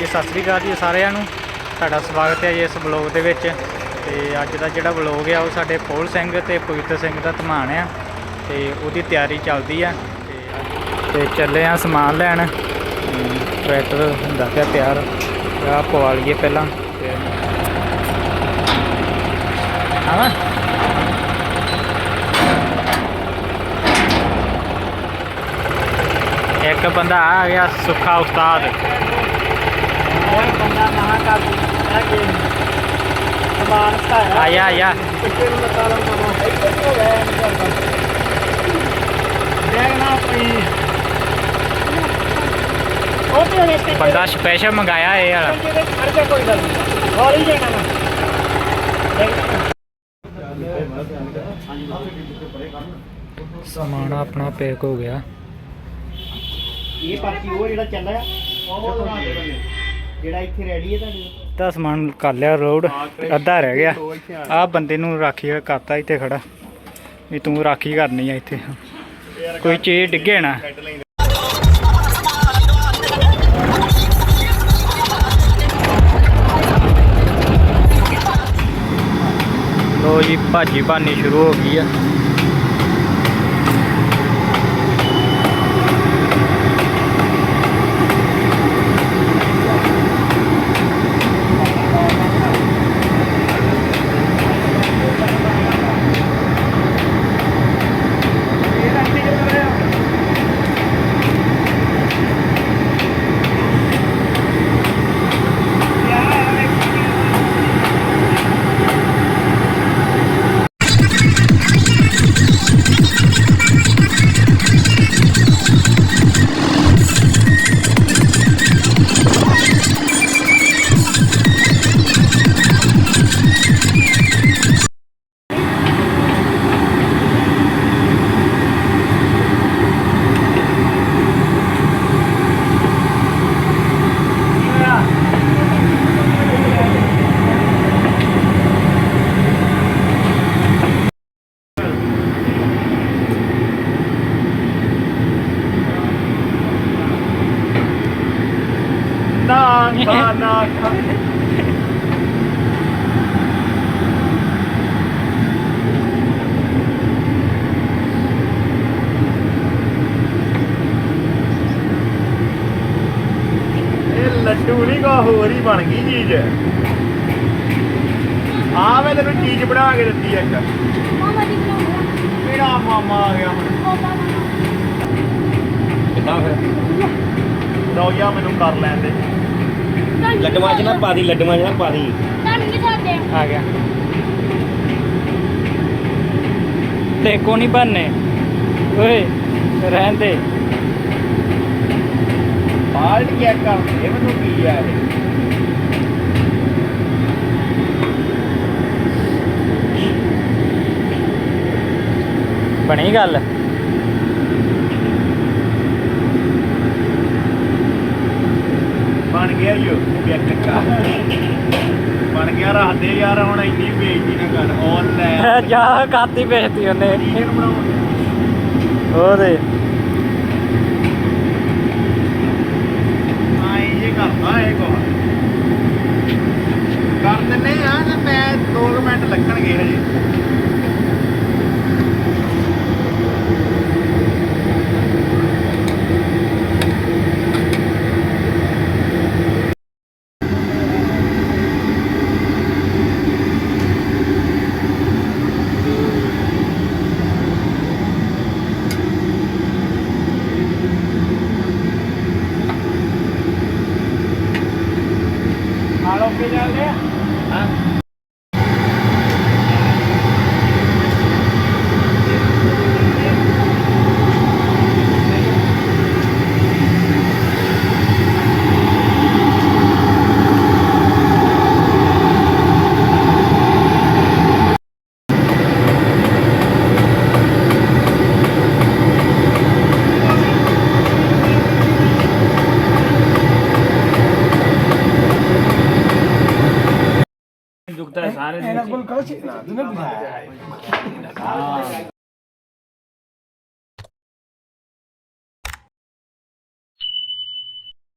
ਜੀ, ਸਤਿ ਸ੍ਰੀ ਅਕਾਲ ਜੀ ਸਾਰਿਆਂ ਨੂੰ। ਤੁਹਾਡਾ ਸਵਾਗਤ ਹੈ ਜੀ ਇਸ ਬਲੌਗ ਦੇ ਵਿੱਚ। ਤੇ ਅੱਜ ਦਾ ਜਿਹੜਾ ਬਲੌਗ ਆ, ਉਹ ਸਾਡੇ ਪੋਲ ਸਿੰਘ ਤੇ ਪਵਿੱਤਰ ਸਿੰਘ ਦਾ ਧਮਾਨ ਆ। ਤੇ ਉਹਦੀ ਤਿਆਰੀ ਚੱਲਦੀ ਆ। ਤੇ- ਚੱਲੇ ਆ ਸਮਾਨ ਲੈਣ। ਟਰੈਕਟਰ ਹੁੰਦਾ ਪਿਆ ਤਿਆਰ। ਆ ਪਵਾ ਲਈਏ ਪਹਿਲਾਂ। ਤੇ ਹਾਂ। ਇੱਕ ਬੰਦਾ ਆ ਗਿਆ ਸੁੱਖਾ ਉਸਤਾਦ। ਇਹ ਬੰਦਾ ਮਹਾ ਕਰ ਹੈ ਕਿ ਸਮਾਨ ਸਹਾਇਆ ਆਇਆ ਆਇਆ ਕਿੱਥੇ ਨੂੰ ਲਗਾ ਲਾਂ ਤੁਹਾਨੂੰ ਇੱਥੇ ਤੋਂ ਨਹੀਂ ਕਰਦਾ ਦੇਖਣਾ ਕੋਈ। ਉਹ ਤੇ ਉਹਨੇ ਤੇ ਬੰਦਾ ਸਪੈਸ਼ਲ ਮੰਗਾਇਆ ਇਹ ਵਾਲਾ। ਕੇ ਕੋਈ ਗੱਲ ਨਹੀਂ। ਹੌਲੀ ਜਾਣਾ ਸਮਾਨ ਆਪਣਾ ਪੈਕ ਹੋ ਗਿਆ। ਇਹ ਪਾਰਟੀ ਉਹ ਜਿਹੜਾ ਚੱਲਦਾ ਆ ਜਿਹੜਾ ਇੱਥੇ ਰੈਡੀ ਹੈ ਤੁਹਾਡੇ ਤਾਂ ਸਮਾਨ ਕਰ ਲਿਆ ਰੋਡ ਅੱਧਾ ਰਹਿ ਗਿਆ। ਆ ਬੰਦੇ ਨੂੰ ਰਾਖੀ ਕਰਤਾ ਇੱਥੇ ਖੜਾ। ਵੀ ਤੂੰ ਰਾਖੀ ਕਰਨੀ ਆ ਇੱਥੇ। ਕੋਈ ਚੀਜ਼ ਡਿੱਗੇ ਨਾ। ਲੋ ਜੀ ਭਾਜੀ ਬਾਨੀ ਸ਼ੁਰੂ ਹੋ ਗਈ ਆ। ਇਹ ਲੱਡੂ ਨਹੀਂ ਕੋ ਹੋਰ ਹੀ ਬਣ ਗਈ ਚੀਜ਼। ਆ ਮੈਂ ਤੈਨੂੰ ਚੀਜ਼ ਬਣਾ ਕੇ ਦਿੱਤੀ ਇੱਕ। ਮਾਮਾ ਦੀ ਬਣਾਉਂਦਾ ਕਿਹੜਾ ਮਾਮਾ ਆ ਗਿਆ ਹੁਣ? ਕੋਪਾ ਕਿੱਦਾਂ ਫਿਰ? ਰੋ ਜਾ ਮੈਨੂੰ ਕਰ ਲੈਣ ਦੇ। ਲੱਡੂਆਂ 'ਚ ਨਾ ਪਾ ਦੀ ਲੱਡੂਆਂ 'ਚ ਨਾ ਪਾ ਦੀ। ਤੁਹਾਨੂੰ ਨਹੀਂ ਸਾਡੇ ਆ? ਗਿਆ। ਤੇ ਕੋ ਨਹੀਂ ਬਣਨੇ ਓਏ ਰਹਿਣ ਦੇ। ਬਾਲਟ ਚੈੱਕ ਕਰ ਇਹ ਮੈਨੂੰ ਕੀ ਆ ਇਹ? ਬਣੀ ਗੱਲ? ਬਣ ਗਿਆ ਚੈੱਕ ਕਰ ਬਣ ਗਿਆ ਰੱਖ ਦੇ ਯਾਰ ਹੁਣ ਇੰਨੀ ਬੇਇੱਜ਼ਤੀ ਨਾ ਕਰ ਔਨ ਲੈ। ਜਾ ਕਾਤੀ ਵੇਚਤੀ ਉਹਨੇ? ਚੀਜ਼ ਬਣਾਉਂਦੇ ਉਹਦੇ ਆਏ ਇਹ ਕਰਦਾ ਇਹ ਕੋ ਕਰ ਦਿੰਨੇ ਆ ਤੇ ਮੈਂ 2 ਮਿੰਟ ਲੱਗਣਗੇ ਹਜੇ ਹਾਲੋ ਦੁਖਦਾ